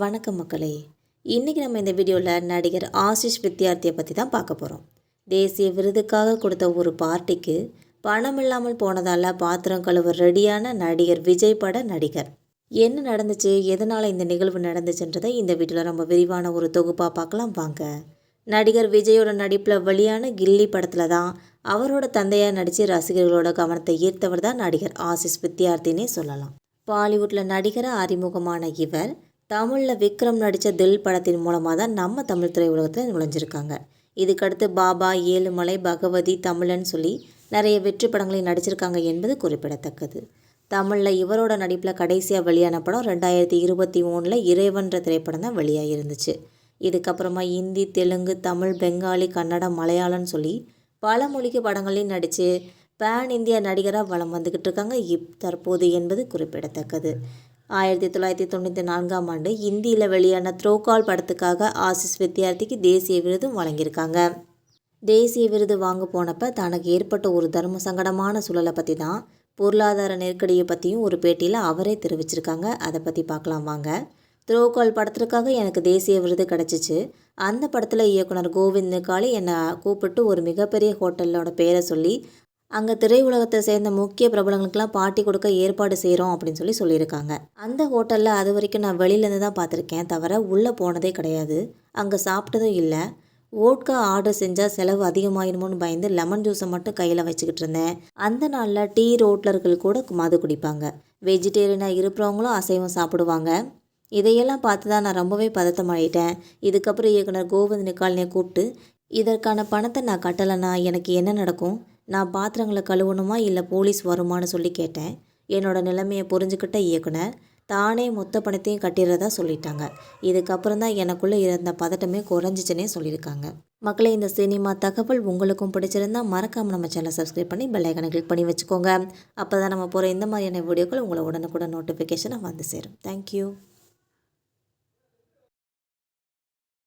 வணக்கம் மக்களே. இன்றைக்கி நம்ம இந்த வீடியோவில் நடிகர் ஆஷிஷ் வித்யார்த்தியை பற்றி தான் பார்க்க போகிறோம் தேசிய விருதுக்காக கொடுத்த ஒரு பார்ட்டிக்கு பணம் இல்லாமல் போனதால் பாத்திரம் கழுவ ரெடியான நடிகர் விஜய் பட நடிகர். என்ன நடந்துச்சு? எதனால் இந்த நிகழ்வு நடந்துச்சுன்றதை இந்த வீடியோவில் நம்ம விரிவான ஒரு தொகுப்பாக பார்க்கலாம் வாங்க. நடிகர் விஜயோட நடிப்பில் வெளியான கில்லி படத்தில் தான் அவரோட தந்தையாக நடித்து ரசிகர்களோட கவனத்தை ஈர்த்தவர் தான் நடிகர் ஆசிஸ் வித்யார்த்தினே சொல்லலாம். பாலிவுட்டில் நடிகராக அறிமுகமான இவர் தமிழில் விக்ரம் நடித்த தில் படத்தின் மூலமாக தான் நம்ம தமிழ் திரையுலகத்தில் நுழைஞ்சிருக்காங்க. இதுக்கடுத்து பாபா ஏழுமலை பகவதி தமிழன் சொல்லி நிறைய வெற்றி படங்களில் நடிச்சிருக்காங்க என்பது குறிப்பிடத்தக்கது. தமிழில் இவரோட நடிப்பில் கடைசியாக வெளியான படம் ரெண்டாயிரத்தி இருபத்தி மூணில் இறைவன்ற திரைப்படம் தான் வெளியாக இருந்துச்சு இதுக்கப்புறமா இந்தி தெலுங்கு தமிழ் பெங்காலி கன்னடம் மலையாளம்னு சொல்லி பல மொழிக்கு படங்களையும் நடித்து பேன் இந்தியா நடிகராக வளம் வந்துக்கிட்டு இருக்காங்க இப் தற்போது என்பது குறிப்பிடத்தக்கது. ஆயிரத்தி தொள்ளாயிரத்தி தொண்ணூற்றி நான்காம் ஆண்டு இந்தியில் வெளியான த்ரோகால் படத்துக்காக ஆசிஸ் வித்யார்த்திக்கு தேசிய விருதும் வழங்கியிருக்காங்க. தேசிய விருது வாங்க போனப்போ தனக்கு ஏற்பட்ட ஒரு தர்ம சங்கடமான சூழலை பற்றி தான் பொருளாதார நெருக்கடியை பற்றியும் ஒரு பேட்டியில் அவரே தெரிவிச்சிருக்காங்க. அதை பற்றி பார்க்கலாம் வாங்க. த்ரோகால் படத்திற்காக எனக்கு தேசிய விருது கிடச்சிச்சு. அந்த படத்தில் இயக்குனர் கோவிந்த் காளி என்னை கூப்பிட்டு ஒரு மிகப்பெரிய ஹோட்டலோட பேரை சொல்லி அங்கே திரையுலகத்தை சேர்ந்த முக்கிய பிரபலங்களுக்கெல்லாம் பார்ட்டி கொடுக்க ஏற்பாடு செய்கிறோம் அப்படின்னு சொல்லி சொல்லியிருக்காங்க. அந்த ஹோட்டலில் அது வரைக்கும் நான் வெளியிலேருந்து தான் பார்த்துருக்கேன் தவிர உள்ளே போனதே கிடையாது. அங்கே சாப்பிட்டதும் இல்லை. ஓட்கா ஆர்டர் செஞ்சால் செலவு அதிகமாயிருமோன்னு பயந்து லெமன் ஜூஸை மட்டும் கையில் வச்சுக்கிட்டு இருந்தேன். அந்த நாளில் டீ ரோட்லர்கள் கூட மது குடிப்பாங்க. வெஜிடேரியனாக இருக்கிறவங்களும் அசைவம் சாப்பிடுவாங்க. இதையெல்லாம் பார்த்து தான் நான் ரொம்பவே பதட்டமாயிட்டேன். இதுக்கப்புறம் இயக்குனர் கோவிந்த் நிக்காலினை கூப்பிட்டு இதற்கான பணத்தை நான் கட்டலைன்னா எனக்கு என்ன நடக்கும்? நான் பாத்திரங்களை கழுவணுமா இல்லை போலீஸ் வருமானு சொல்லி கேட்டேன். என்னோடய நிலைமையை புரிஞ்சுக்கிட்ட இயக்குனர் தானே மொத்த பணத்தையும் கட்டிடுறதா சொல்லிட்டாங்க. இதுக்கப்புறம் தான் எனக்குள்ளே இருந்த பதட்டமே குறைஞ்சிச்சுன்னே சொல்லியிருக்காங்க. மக்களை இந்த சினிமா தகவல் உங்களுக்கும் பிடிச்சிருந்தா மறக்காமல் நம்ம சேனலை சப்ஸ்கிரைப் பண்ணி பெல்லைக்கனை கிளிக் பண்ணி வச்சுக்கோங்க. அப்போ தான் நம்ம போகிற இந்த மாதிரியான வீடியோக்கள் உங்களை உடனுக்குடன் நோட்டிஃபிகேஷனாக வந்து சேரும். தேங்க்யூ